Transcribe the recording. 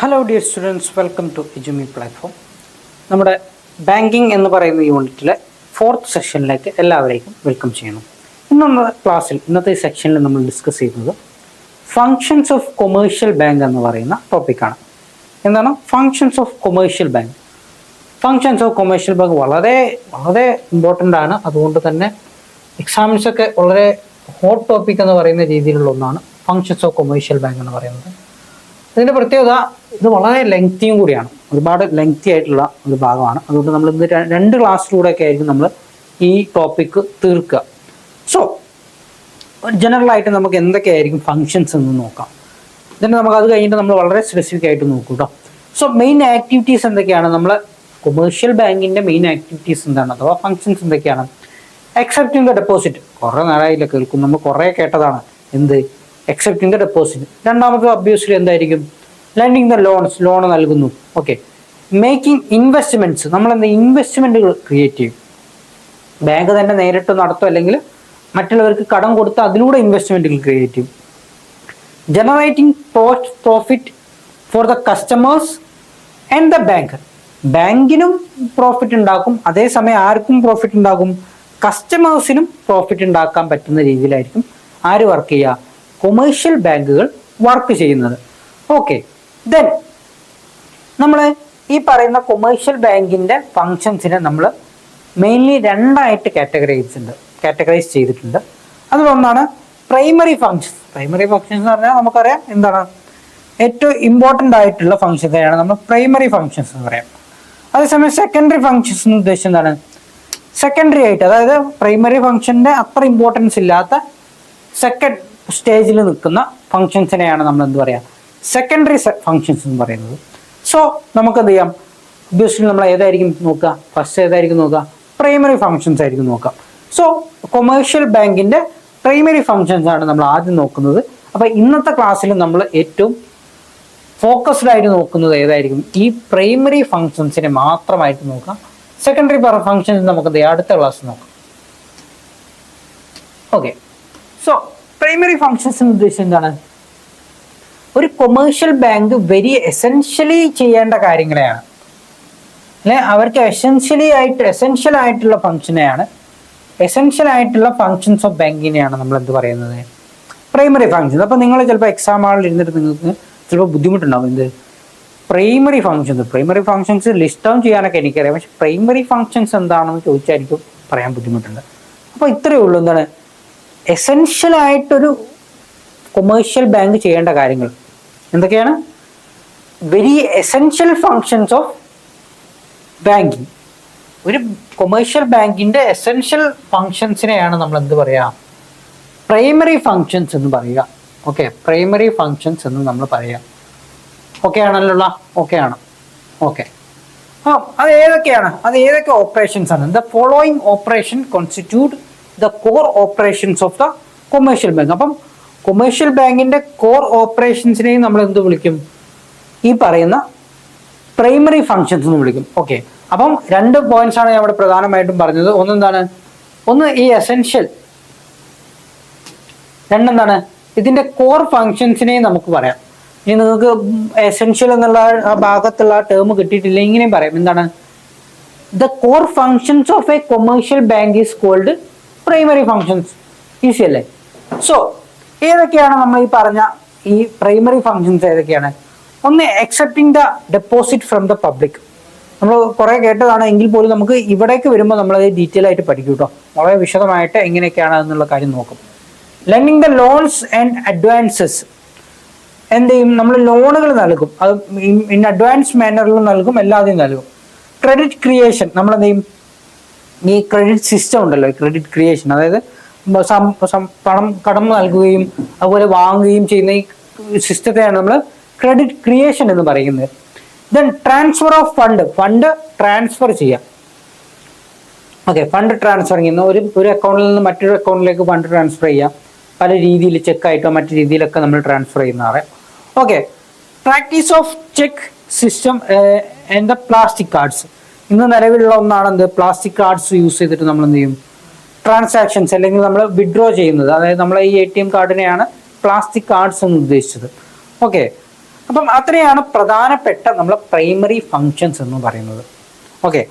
Hello dear students welcome to എജുമി platform നമ്മുടെ banking എന്ന് പറയുന്ന യൂണിറ്റിലെ ഫോർത്ത് സെഷനിലേക്ക് എല്ലാവരേക്കും വെൽക്കം ചെയ്യണം. ഇന്നത്തെ ക്ലാസ്സിൽ ഇന്നത്തെ സെക്ഷനിൽ നമ്മൾ ഡിസ്കസ് ചെയ്യുന്നത് ഫങ്ഷൻസ് ഓഫ് കൊമേഴ്ഷ്യൽ ബാങ്ക് എന്ന് പറയുന്ന ടോപ്പിക്കാണ് എന്താണ്? Functions of commercial bank functions of commercial bank വളരെ വളരെ ഇമ്പോർട്ടന്റ് ആണ്. അതുകൊണ്ട് തന്നെ എക്സാംസൊക്കെ വളരെ ഹോട്ട് ടോപ്പിക് എന്ന് പറയുന്ന രീതിയിലുള്ള ഒന്നാണ് ഫങ്ഷൻസ് ഓഫ് കൊമേഴ്ഷ്യൽ ബാങ്ക് എന്ന് പറയുന്നത്. ഇതിന്റെ പ്രത്യേകത ഇത് വളരെ ലെങ്തിയും കൂടിയാണ്. ഒരുപാട് ലെങ്തി ആയിട്ടുള്ള ഒരു ഭാഗമാണ്. അതുകൊണ്ട് നമ്മൾ ഇന്ന് രണ്ട് ക്ലാസ്സിലൂടെ ഒക്കെ ആയിരിക്കും നമ്മൾ ഈ ടോപ്പിക്ക് തീർക്കുക. സോ ജനറൽ ആയിട്ട് നമുക്ക് എന്തൊക്കെയായിരിക്കും ഫങ്ഷൻസ് എന്ന് നോക്കാം. എന്നിട്ട് നമുക്ക് അത് കഴിഞ്ഞിട്ട് നമ്മൾ വളരെ സ്പെസിഫിക് ആയിട്ട് നോക്കും കേട്ടോ സോ മെയിൻ ആക്ടിവിറ്റീസ് എന്തൊക്കെയാണ്? നമ്മൾ കൊമേഴ്ഷ്യൽ ബാങ്കിന്റെ മെയിൻ ആക്ടിവിറ്റീസ് എന്താണ്? അഥവാ ഫങ്ഷൻസ് എന്തൊക്കെയാണ്? അക്സെപ്റ്റിംഗ് ദ ഡെപ്പോസിറ്റ് കുറേ നേരമായില്ല കേൾക്കും. നമ്മൾ കുറേ കേട്ടതാണ്. എന്ത്? അക്സെപ്റ്റിംഗ് ദ ഡെപ്പോസിറ്റ് രണ്ടാമത്തെ അബ്യൂസിൽ എന്തായിരിക്കും? ലെൻഡിങ് ദ ലോൺസ് ലോൺ നൽകുന്നു. ഓക്കെ മേക്കിംഗ് ഇൻവെസ്റ്റ്മെന്റ്സ് നമ്മൾ എന്താ ഇൻവെസ്റ്റ്മെന്റുകൾ ക്രിയേറ്റ് ചെയ്യും. ബാങ്ക് തന്നെ നേരിട്ട് നടത്തും അല്ലെങ്കിൽ മറ്റുള്ളവർക്ക് കടം കൊടുത്ത് അതിലൂടെ ഇൻവെസ്റ്റ്മെന്റുകൾ ക്രിയേറ്റ് ചെയ്യും. Generating post profit for the customers and the bank ബാങ്കിനും profit ഉണ്ടാക്കും. അതേസമയം ആർക്കും പ്രോഫിറ്റ് ഉണ്ടാകും? കസ്റ്റമേഴ്സിനും പ്രോഫിറ്റ് ഉണ്ടാക്കാൻ പറ്റുന്ന രീതിയിലായിരിക്കും ആര് വർക്ക് ചെയ്യുക? കൊമേഴ്ഷ്യൽ ബാങ്കുകൾ വർക്ക് ചെയ്യുന്നത്. ഓക്കെ ദെൻ നമ്മൾ ഈ പറയുന്ന കൊമേഴ്ഷ്യൽ ബാങ്കിന്റെ ഫങ്ഷൻസിനെ നമ്മൾ മെയിൻലി രണ്ടായിട്ട് കാറ്റഗറൈസ് ഉണ്ട്. കാറ്റഗറൈസ് ചെയ്തിട്ടുണ്ട്. അതിലൊന്നാണ് പ്രൈമറി ഫങ്ഷൻസ് പ്രൈമറി ഫങ്ഷൻസ് എന്ന് പറഞ്ഞാൽ നമുക്കറിയാം എന്താണ്? ഏറ്റവും ഇമ്പോർട്ടന്റ് ആയിട്ടുള്ള ഫങ്ഷൻസിനെയാണ് നമ്മൾ പ്രൈമറി ഫങ്ഷൻസ് എന്ന് പറയാം. അതേസമയം സെക്കൻഡറി ഫങ്ഷൻസ് എന്ന് ഉദ്ദേശിച്ചത് എന്താണ്? സെക്കൻഡറി ആയിട്ട് അതായത് പ്രൈമറി ഫങ്ഷന്റെ അത്ര ഇമ്പോർട്ടൻസ് ഇല്ലാത്ത സെക്കൻഡ് സ്റ്റേജിൽ നിൽക്കുന്ന ഫങ്ഷൻസിനെയാണ് നമ്മൾ എന്ത് പറയാ? സെക്കൻഡറി ഫങ്ഷൻസ് എന്ന് പറയുന്നത്. സോ നമുക്ക് എന്ത് ചെയ്യാം ഒബ്വിയസ്ലി നമ്മൾ ഏതായിരിക്കും നോക്കുക? ഫസ്റ്റ് ഏതായിരിക്കും നോക്കുക? പ്രൈമറി ഫങ്ഷൻസ് ആയിരിക്കും നോക്കാം സോ കൊമേഴ്ഷ്യൽ ബാങ്കിന്റെ പ്രൈമറി ഫങ്ഷൻസ് ആണ് നമ്മൾ ആദ്യം നോക്കുന്നത്. അപ്പോൾ ഇന്നത്തെ ക്ലാസ്സിൽ നമ്മൾ ഏറ്റവും ഫോക്കസ്ഡ് ആയിട്ട് നോക്കുന്നത് ഏതായിരിക്കും? ഈ പ്രൈമറി ഫങ്ഷൻസിനെ മാത്രമായിട്ട് നോക്കാം സെക്കൻഡറി ഫങ്ഷൻസ് നമുക്ക് അടുത്ത ക്ലാസ് നോക്കാം. ഓക്കെ സോ പ്രൈമറി ഫങ്ഷൻസ് എന്ന് ഉദ്ദേശിച്ചത് എന്താണ്? ഒരു കൊമേഴ്ഷ്യൽ ബാങ്ക് വെരി എസെൻഷ്യലി ചെയ്യേണ്ട കാര്യങ്ങളെയാണ്. അല്ലെ? അവർക്ക് എസെൻഷ്യലി ആയിട്ട് എസെൻഷ്യൽ ആയിട്ടുള്ള ഫംഗ്ഷനെയാണ് എസെൻഷ്യൽ ആയിട്ടുള്ള ഫങ്ഷൻസ് ഓഫ് ബാങ്കിനെയാണ് നമ്മൾ എന്ത് പറയുന്നത്? പ്രൈമറി ഫങ്ഷൻസ് അപ്പോൾ നിങ്ങൾ ചിലപ്പോൾ എക്സാം ഹാളിൽ ഇരുന്നിട്ട് നിങ്ങൾക്ക് ചിലപ്പോൾ ബുദ്ധിമുട്ടുണ്ടാവും. എന്ത്? Primary functions primary functions list down ചെയ്യാനൊക്കെ എനിക്കറിയാം. പക്ഷെ പ്രൈമറി ഫങ്ഷൻസ് എന്താണെന്ന് ചോദിച്ചായിരിക്കും പറയാൻ ബുദ്ധിമുട്ടുണ്ട്. അപ്പോൾ ഇത്രയേ ഉള്ളൂ. എന്താണ്? എസെൻഷ്യൽ ആയിട്ടൊരു കൊമേഴ്ഷ്യൽ ബാങ്ക് ചെയ്യേണ്ട കാര്യങ്ങൾ. എന്തൊക്കെയാണ്? Very essential functions of banking ഒരു കൊമേഴ്ഷ്യൽ ബാങ്കിന്റെ എസെൻഷ്യൽ ഫങ്ഷൻസിനെയാണ് നമ്മൾ എന്ത് പറയുക പ്രൈമറി ഫങ്ഷൻസ് എന്ന് പറയുക. ഓക്കെ പ്രൈമറി ഫങ്ഷൻസ് എന്ന് നമ്മൾ പറയുക ഓക്കെ ആണല്ലോ ഓക്കെ ആണ്. ഓക്കെ ആ അത് ഏതൊക്കെയാണ്? അത് ഏതൊക്കെ ഓപ്പറേഷൻസ് ആണ്? The following operation constitute the core operations of the commercial bank അപ്പം കൊമേഴ്ഷ്യൽ ബാങ്കിന്റെ കോർ ഓപ്പറേഷൻസിനെയും നമ്മൾ എന്ത് വിളിക്കും? ഈ പറയുന്ന പ്രൈമറി ഫങ്ഷൻസ് എന്ന് വിളിക്കും. ഓക്കെ അപ്പം രണ്ട് പോയിന്റ്സ് ആണ് ഇവിടെ പ്രധാനമായിട്ടും പറഞ്ഞത്. ഒന്നെന്താണ്? ഒന്ന് ഈ എസെൻഷ്യൽ രണ്ടെന്താണ്? ഇതിന്റെ കോർ ഫങ്ഷൻസിനെയും നമുക്ക് പറയാം. ഇനി നിങ്ങൾക്ക് എസെൻഷ്യൽ എന്നുള്ള ആ ഭാഗത്തുള്ള ടേം കിട്ടിയിട്ടില്ല? ഇങ്ങനെയും പറയാം. എന്താണ്? The core functions of a commercial bank is called primary functions easy അല്ലേ? സോ ഏതൊക്കെയാണ് നമ്മൾ ഈ പറഞ്ഞ ഈ പ്രൈമറി ഫങ്ഷൻസ് ഏതൊക്കെയാണ്? ഒന്ന് accepting the deposit from the public നമ്മൾ കുറേ കേട്ടതാണ് എങ്കിൽ പോലും നമുക്ക് ഇവിടേക്ക് വരുമ്പോൾ നമ്മൾ നമ്മളത് ഡീറ്റെയിൽ ആയിട്ട് പഠിക്കും കേട്ടോ വളരെ വിശദമായിട്ട് എങ്ങനെയൊക്കെയാണ് എന്നുള്ള കാര്യം നോക്കും. Lending the loans and advances എന്ത് ചെയ്യും? നമ്മൾ ലോണുകൾ നൽകും. അത് ഇൻ അഡ്വാൻസ് മാനറിൽ നൽകും എല്ലാതെയും നൽകും. ക്രെഡിറ്റ് ക്രിയേഷൻ നമ്മൾ എന്ത് ചെയ്യും? ഈ ക്രെഡിറ്റ് സിസ്റ്റം ഉണ്ടല്ലോ ക്രെഡിറ്റ് ക്രിയേഷൻ അതായത് പണം കടം നൽകുകയും അതുപോലെ വാങ്ങുകയും ചെയ്യുന്ന ഈ സിസ്റ്റത്തെയാണ് നമ്മൾ ക്രെഡിറ്റ് ക്രിയേഷൻ എന്ന് പറയുന്നത്. Then transfer of fund fund transfer ചെയ്യാം. ഓക്കെ ഫണ്ട് ട്രാൻസ്ഫർ ചെയ്യുന്ന ഒരു ഒരു അക്കൗണ്ടിൽ നിന്ന് മറ്റൊരു അക്കൗണ്ടിലേക്ക് ഫണ്ട് ട്രാൻസ്ഫർ ചെയ്യാം. പല രീതിയിൽ ചെക്കായിട്ടോ മറ്റു രീതിയിലൊക്കെ നമ്മൾ ട്രാൻസ്ഫർ ചെയ്യുന്നതാണ്. Okay practice of cheque system എന്താ പ്ലാസ്റ്റിക് കാർഡ്സ് ഇന്ന് നിലവിലുള്ള ഒന്നാണ് എന്ത്? പ്ലാസ്റ്റിക് കാർഡ്സ് യൂസ് ചെയ്തിട്ട് നമ്മൾ എന്ത് ചെയ്യും? ട്രാൻസാക്ഷൻസ് അല്ലെങ്കിൽ നമ്മൾ വിഡ്രോ ചെയ്യുന്നത്. അതായത് നമ്മൾ ഈ എ ടി എം കാർഡിനെയാണ് പ്ലാസ്റ്റിക് കാർഡ്സ് എന്ന് ഉദ്ദേശിച്ചത്. ഓക്കെ അപ്പം അത്രയാണ് പ്രധാനപ്പെട്ട നമ്മളെ പ്രൈമറി ഫങ്ഷൻസ് എന്ന് പറയുന്നത്. ഓക്കെ